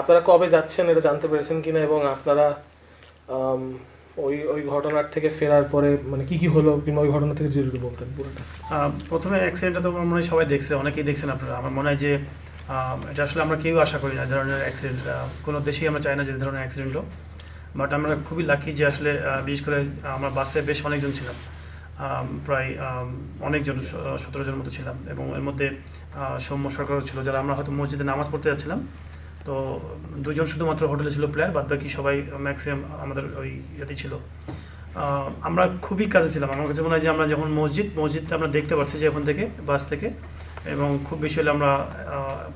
আপনারা কবে যাচ্ছেন এটা জানতে পেরেছেন কিনা এবং আপনারা ওই ওই ঘটনার থেকে ফেরার পরে মানে কি কি হলো কিংবা ওই ঘটনা থেকে যদি বলতেন পুরোটা। প্রথমে অ্যাক্সিডেন্টটা তো মনে হয় সবাই দেখছে, অনেকেই দেখছেন আপনারা। আমার মনে হয় যে এটা আসলে আমরা কেউ আশা করি না ধরনের অ্যাক্সিডেন্ট কোনো দেশেই আমরা চাই না যে ধরনের অ্যাক্সিডেন্ট হোক। বাট আমরা খুবই লাকি যে আসলে বিশেষ করে আমরা বাসে বেশ অনেকজন ছিলাম। প্রায় অনেকজন সতেরো জন মতো ছিলাম এবং এর মধ্যে সৌম্য সরকারও ছিল, যারা আমরা হয়তো মসজিদে নামাজ পড়তে যাচ্ছিলাম। তো দুজন শুধুমাত্র হোটেলে ছিল প্লেয়ার বাদ বাকি সবাই ম্যাক্সিমাম আমাদের ওই ইয়েতে ছিল। আমরা খুবই কাছে ছিলাম। আমার কাছে মনে হয় যে আমরা যখন মসজিদ, মসজিদটা আমরা দেখতে পাচ্ছি যে ওখান থেকে বাস থেকে, এবং খুব বেশি হলে আমরা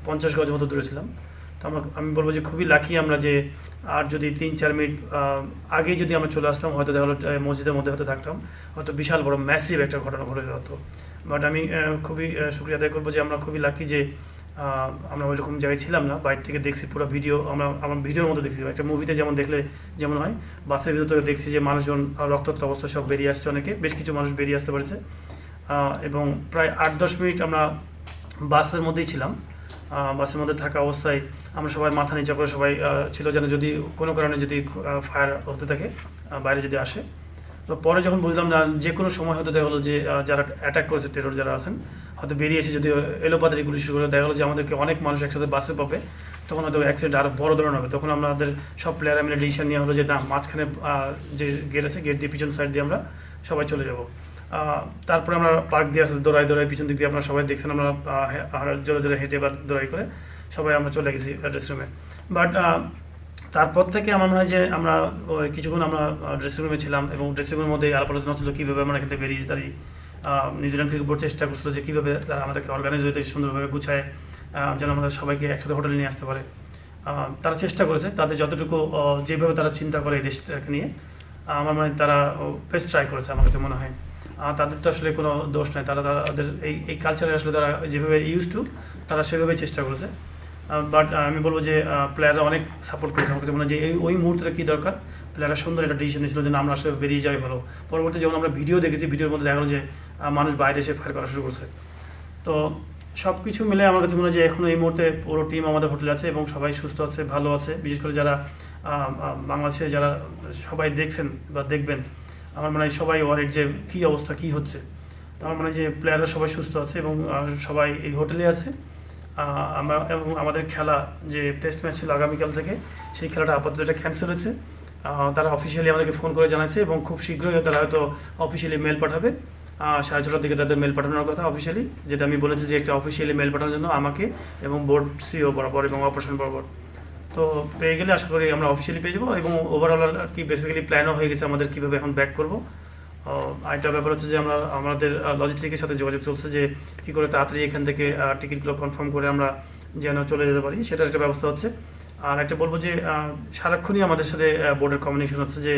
পঞ্চাশ গজ মতো দূরে ছিলাম। তো আমরা, আমি বলব যে খুবই লাকি আমরা যে আর যদি তিন চার মিনিট আগেই যদি আমরা চলে আসতাম, হয়তো দেখা হলো মসজিদের মধ্যে হয়তো থাকতাম। হয়তো বিশাল বড় ম্যাসিভ একটা ঘটনা ঘটে যেত। বাট আমি খুবই শুক্রিয়া আদায় করব যে আমরা খুবই লাকি যে আমরা ওই রকম জায়গায় ছিলাম না, বাইরে থেকে দেখছি পুরো ভিডিও আমরা, আমার ভিডিওর মতো দেখছি। একটা মুভিতে যেমন দেখলে যেমন হয়, বাসের ভিতর থেকে দেখছি যে মানুষজন রক্তাক্ত অবস্থা সব বেরিয়ে আসছে অনেকে, বেশ কিছু মানুষ বেরিয়ে আসতে পেরেছে। এবং প্রায় আট দশ মিনিট আমরা বাসের মধ্যেই ছিলাম। বাসের মধ্যে থাকা অবস্থায় আমরা সবাই মাথা নিচা করে সবাই ছিল যেন যদি কোনো কারণে যদি ফায়ার হতে থাকে বাইরে যদি আসে। তো পরে যখন বুঝলাম না, যে কোনো সময় হয়তো দেখা হলো যে যারা অ্যাটাক করেছে টেরর যারা আছেন, হয়তো বেরিয়ে এসে যদি এলোপাতারি গুলি শুরু করে দেখা হলো যে, আমাদেরকে অনেক মানুষ একসাথে বাসে পাবে, তখন হয়তো অ্যাক্সিডেন্ট আরও বড় ধরনের হবে। তখন আমাদের সব প্লেয়ার মিলে ডিসিশন নেওয়া হলো যে, না, মাঝখানে যে গেট আছে গেট দিয়ে পিছন সাইড দিয়ে আমরা সবাই চলে যাব। তারপরে আমরা পার্ক দিয়ে আসলে দৌড়াই দৌড়াই পিছন দিক দিয়ে আপনারা সবাই দেখছেন, আমরা জোরে জোরে হেঁটে বা দৌড়াই করে সবাই আমরা চলে গেছি ড্রেসিং রুমে বাট তারপর থেকে আমার মনে হয় যে আমরা কিছুক্ষণ আমরা ড্রেসিং রুমে ছিলাম এবং ড্রেসিং রুমের মধ্যে আলাপ আলোচনা ছিল কীভাবে আমরা এখান থেকে বেরিয়ে যেতে পারি নিউজিল্যান্ড ক্রিকেট বোর্ড চেষ্টা করছিল যে কীভাবে তারা আমাদেরকে অর্গানাইজ হতে সুন্দরভাবে গুছায় যেন আমাদের সবাইকে একসাথে হোটেলে নিয়ে আসতে পারে। তারা চেষ্টা করেছে, তাদের যতটুকু যেভাবে তারা চিন্তা করে এই দেশটাকে নিয়ে, আমার মনে হয় তারা বেস্ট ট্রাই করেছে আমার কাছে মনে হয়। তাদের তো আসলে কোনো দোষ নাই, তারা তাদের এই এই কালচারে আসলে তারা যেভাবে ইউজ টু তারা সেভাবেই চেষ্টা করেছে। বাট আমি বলব যে প্লেয়াররা অনেক সাপোর্ট করেছে আমার কাছে। মনে হয় যে ওই মুহূর্তে কী দরকার? প্লেয়াররা সুন্দর একটা ডিসিশন নিয়েছিল যে না, আমরা আসলে বেরিয়ে যাই ভালো। পরবর্তী যখন আমরা ভিডিও দেখেছি ভিডিওর মধ্যে দেখা যে মানুষ বাইরে এসে ফায়ার করা শুরু করছে। তো সব কিছু মিলে আমার কাছে মনে হয় যে এখন এই মুহূর্তে পুরো টিম আমাদের হোটেলে আছে এবং সবাই সুস্থ আছে ভালো আছে। বিশেষ করে যারা বাংলাদেশে যারা সবাই দেখছেন বা দেখবেন আমার মনে হয় সবাই ওয়ারিড যে কী অবস্থা কী হচ্ছে। তো আমার মনে হয় যে প্লেয়াররা সবাই সুস্থ আছে এবং সবাই এই হোটেলে আছে। আমরা এবং আমাদের খেলা যে টেস্ট ম্যাচ ছিল আগামীকাল থেকে, সেই খেলাটা আপাতত এটা ক্যান্সেল হয়েছে। তারা অফিসিয়ালি আমাদেরকে ফোন করে জানাচ্ছে এবং খুব শীঘ্রই তারা হয়তো অফিসিয়ালি মেল পাঠাবে। সাড়ে ছটার দিকে তাদের মেল পাঠানোর কথা অফিসিয়ালি যেটা আমি বলেছি যে একটা অফিসিয়ালি মেল পাঠানোর জন্য আমাকে এবং বোর্ড সিও বরাবর এবং অপারেশন বরাবর। তো পেয়ে গেলে আশা করি আমরা অফিসিয়ালি পেয়ে যাব এবং ওভারঅল আর কি বেসিক্যালি প্ল্যানও হয়ে গেছে আমাদের কীভাবে এখন ব্যাক করব। আরেকটা ব্যাপার হচ্ছে যে আমরা, আমাদের লজিস্টিকের সাথে যোগাযোগ চলছে যে কী করে তাড়াতাড়ি এখান থেকে টিকিটগুলো কনফার্ম করে আমরা যেন চলে যেতে পারি, সেটার একটা ব্যবস্থা হচ্ছে। আর একটা বলব যে সারাক্ষণই আমাদের সাথে বোর্ডের কমিউনিকেশন হচ্ছে যে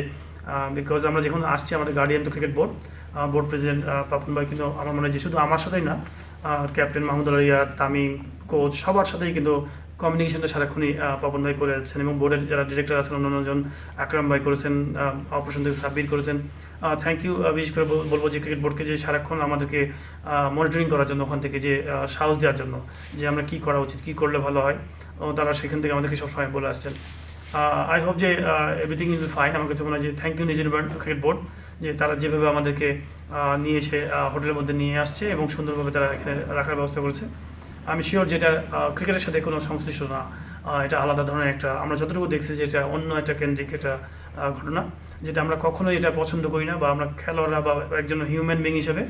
বিকজ আমরা যখন আসছি আমাদের guardian cricket board board president Papon ভাই কিন্তু আমার মনে হয় যে শুধু আমার সাথেই না ক্যাপ্টেন মাহমুদ আলিয়া, তামিম কোচ সবার সাথেই কিন্তু কমিউনিকেশনটা সারাক্ষণই পাপন ভাই করে যাচ্ছেন এবং বোর্ডের যারা ডিরেক্টর আছেন অন্যান্যজন আকরাম ভাই করেছেন অপারেশন থেকে সাব্বির করেছেন। থ্যাংক ইউ বিশেষ করে বলব যে ক্রিকেট বোর্ডকে যে সারাক্ষণ আমাদেরকে মনিটরিং করার জন্য ওখান থেকে যে সাহস দেওয়ার জন্য যে আমরা কি করা উচিত, কি করলে ভালো হয় তারা সেখান থেকে আমাদেরকে সবসময় বলে আসছেন। আই হোপ যে এভরিথিং ইজ ফাইন আমার কাছে মনে হয় যে thank you New Zealand cricket board যে তারা যেভাবে আমাদেরকে নিয়ে এসে হোটেলের মধ্যে নিয়ে আসছে এবং সুন্দরভাবে তারা এখানে রাখার ব্যবস্থা করেছে। আমি শিওর যেটা ক্রিকেটের সাথে কোনো সংশ্লিষ্ট না। এটা আলাদা ধরনের একটা, আমরা যতটুকু দেখছি যে এটা অন্য একটা কেন্দ্রিক একটা ঘটনা, যেটা আমরা কখনোই এটা পছন্দ করি না বা আমরা খেলোয়াড়রা বা একজন হিউম্যান বিং হিসেবে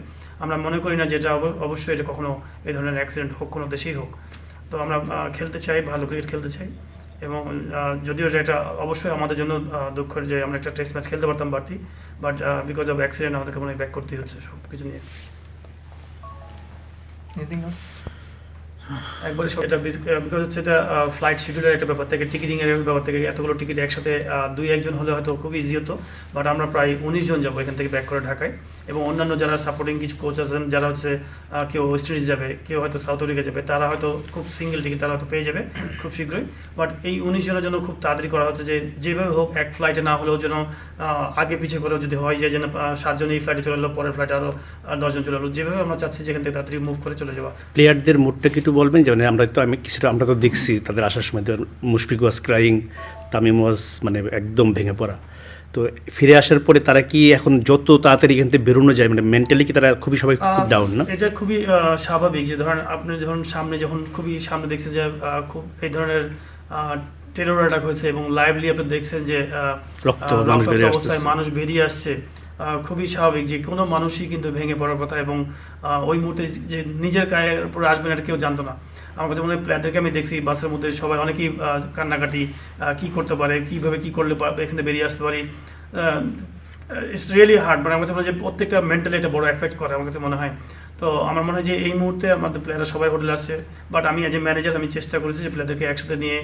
আমরা মনে করি না যে এটা অব- অবশ্যই এটা কখনো এই ধরনের অ্যাক্সিডেন্ট হোক, কোনো দেশেই হোক। তো আমরা খেলতে চাই, ভালো ক্রিকেট খেলতে চাই এবং যদিও এটা একটা, অবশ্যই আমাদের জন্য দুঃখের যে আমরা একটা টেস্ট ম্যাচ খেলতে পারতাম বাড়তি বাট বিকজ অফ অ্যাক্সিডেন্ট আমাদেরকে মনে হয় ব্যাক করতেই হচ্ছে সব কিছু নিয়ে একবারে সব এটা বিকজ হচ্ছে এটা ফ্লাইট শিডিউলের একটা ব্যাপার থেকে টিকিটিং এর ব্যাপার থেকে, এতগুলো টিকিট একসাথে দুই একজন হলে হয়তো খুব ইজি হতো বাট আমরা প্রায় উনিশ জন যাব এখান থেকে ব্যাক করে ঢাকায়। এবং অন্যান্য যারা সাপোর্টিং কিছু কোচ আছেন, যারা হচ্ছে কেউ ওয়েস্ট ইন্ডিজ যাবে, কেউ হয়তো সাউথ আফ্রিকা যাবে, তারা হয়তো খুব সিঙ্গেল টিকিট তারা হয়তো পেয়ে যাবে খুব শীঘ্রই। বাট এই উনিশ জনের জন্য খুব তাড়াতাড়ি করা হচ্ছে যে, যেভাবে হোক এক ফ্লাইটে না হলেও যেন আগে পিছিয়ে করেও যদি হয়, যে যেন সাতজন এই ফ্লাইটে চলে এলো, পরের ফ্লাইটে আরও দশজন চলে এলো। যেভাবে আমরা চাচ্ছি যেখান থেকে তাড়াতাড়ি মুভ করে চলে যাওয়া। প্লেয়ারদের মুডটা কি একটু বলবেন? যে মানে আমরা তো, আমি কিছুটা, আমরা তো দেখছি, তাদের আসার সময় Mushfiq was crying Tamim was মানে একদম ভেঙে পড়া। তো ফিরে আসার পরে তারা কি এখন যত তাড়াতাড়ি এখান থেকে বেরোনো যায় মানে মেন্টালি কি তারা খুবই সবাই খুব ডাউন না? এটা খুবই স্বাভাবিক যে ধরেন আপনি যখন সামনে যখন খুবই সামনে দেখছেন যে খুব এই ধরনের টেরর অ্যাটাক হয়েছে এবং লাইভলি আপনি দেখছেন যে রক্ত মানুষ বেরিয়ে আসতেছে। মানুষ বেরিয়ে আসছে খুবই স্বাভাবিক যে কোনো মানুষই কিন্তু ভেঙে পড়ার কথা এবং ওই মুহূর্তে যে নিজের গায়ের উপর আসবেন এটা কেউ জানতো না। আমার কাছে মনে হয় প্লেয়ারদেরকে আমি দেখছি বাসের মধ্যে সবাই অনেকেই কান্নাকাটি কি করতে পারে, কীভাবে কি করলে এখানে বেরিয়ে আসতে পারি। ইটস রিয়েলি হার্ড মানে আমার কাছে মনে হয় যে প্রত্যেকটা মেন্টালি একটা বড় এফেক্ট করে, আমার কাছে মনে হয়। তো আমার মনে হয় যে এই মুহূর্তে আমাদের প্লেয়াররা সবাই হোটেলে আসছে বাট আমি এজ এ ম্যানেজার আমি চেষ্টা করেছি যে প্লেয়ারদেরকে একসাথে নিয়ে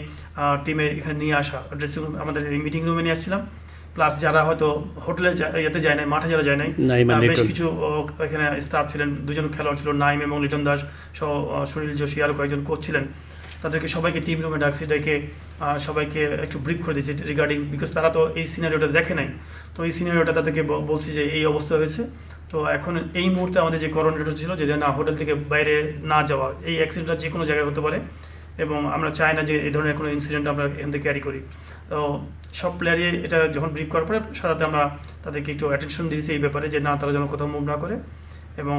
টিমে এখানে নিয়ে আসা। ড্রেসিং রুম আমাদের এই মিটিং রুমে নিয়ে আসছিলাম। প্লাস যারা হয়তো হোটেলে ইয়েতে যায় নাই মাঠে যারা যায় নাই বেশ কিছু এখানে স্টাফ ছিলেন দুজন খেলোয়াড় ছিল নাইম এবং লিটন দাস সহ সুনীল যোশী আরও কয়েকজন কোচ ছিলেন। তাদেরকে সবাইকে টিম রুমে ডাকছি ডেকে সবাইকে একটু ব্রিফ করে দিয়েছি রিগার্ডিং বিকজ তারা তো এই সিনারিওটা দেখে নাই। তো এই সিনারিওটা তাদেরকে বলছি যে এই অবস্থা হয়েছে। তো এখন এই মুহূর্তে আমাদের যে করোনাটা ছিল যে না হোটেল থেকে বাইরে না যাওয়া এই অ্যাক্সিডেন্টটা যে কোনো জায়গায় হতে পারে। এবং আমরা চাই না যে এই ধরনের কোনো ইনসিডেন্ট আমরা এখান থেকে ক্যারি করি। তো সব প্লেয়ারই এটা যখন ব্রিফ করার পরে সাথে আমরা তাদেরকে একটু অ্যাটেনশন দিয়েছি এই ব্যাপারে যে না, তারা যেন কোথাও মুভ না করে এবং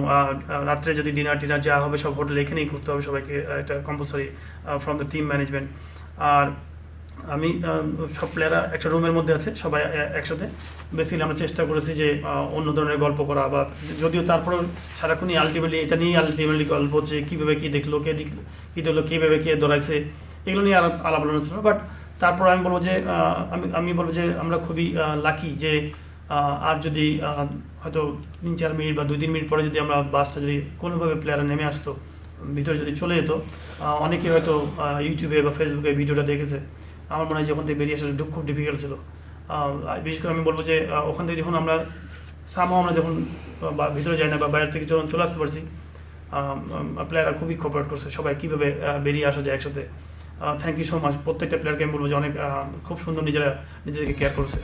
রাত্রে যদি ডিনার টিনার যা হবে সব হোটেলে এখানেই করতে হবে সবাইকে এটা compulsory from the team management আর আমি সব প্লেয়াররা একটা রুমের মধ্যে আছে, সবাই একসাথে। বেসিক্যালি আমরা চেষ্টা করেছি যে অন্য ধরনের গল্প করা বা যদিও তারপরেও সারাক্ষণই আলটিমেটলি এটা নিয়েই আলটিমেটলি গল্প যে কীভাবে কী দেখল, কে দেখল কী দেখল কীভাবে কে দৌড়াইছে এগুলো নিয়ে আলাপ আলাপ আলোচনা ছিল। বাট তারপর আমি বলব যে আমি আমি বলব যে আমরা খুবই লাকি যে আর যদি হয়তো তিন, চার মিনিট বা দুই, তিন মিনিট পরে যদি আমরা বাসটা যদি কোনোভাবে প্লেয়াররা নেমে আসতো, ভিতরে যদি চলে যেত অনেকে হয়তো ইউটিউবে বা ফেসবুকে ভিডিওটা দেখেছে। আমার মনে হয় যে ওখান থেকে বেরিয়ে আসাটা খুব ডিফিকাল্ট ছিল। বিশেষ করে আমি বলব যে ওখান থেকে যখন আমরা সামহ আমরা যখন বা ভিতরে যাই না বা বাইরে থেকে যখন চলে আসতে পারছি প্লেয়াররা খুবই কোপারেট করছে। সবাই কীভাবে বেরিয়ে আসা যায় একসাথে। থ্যাংক ইউ সো মাচ প্রত্যেকটা প্লেয়ারকে আমি বলব যে অনেক খুব সুন্দর নিজেরা নিজেদেরকে কেয়ার করছে।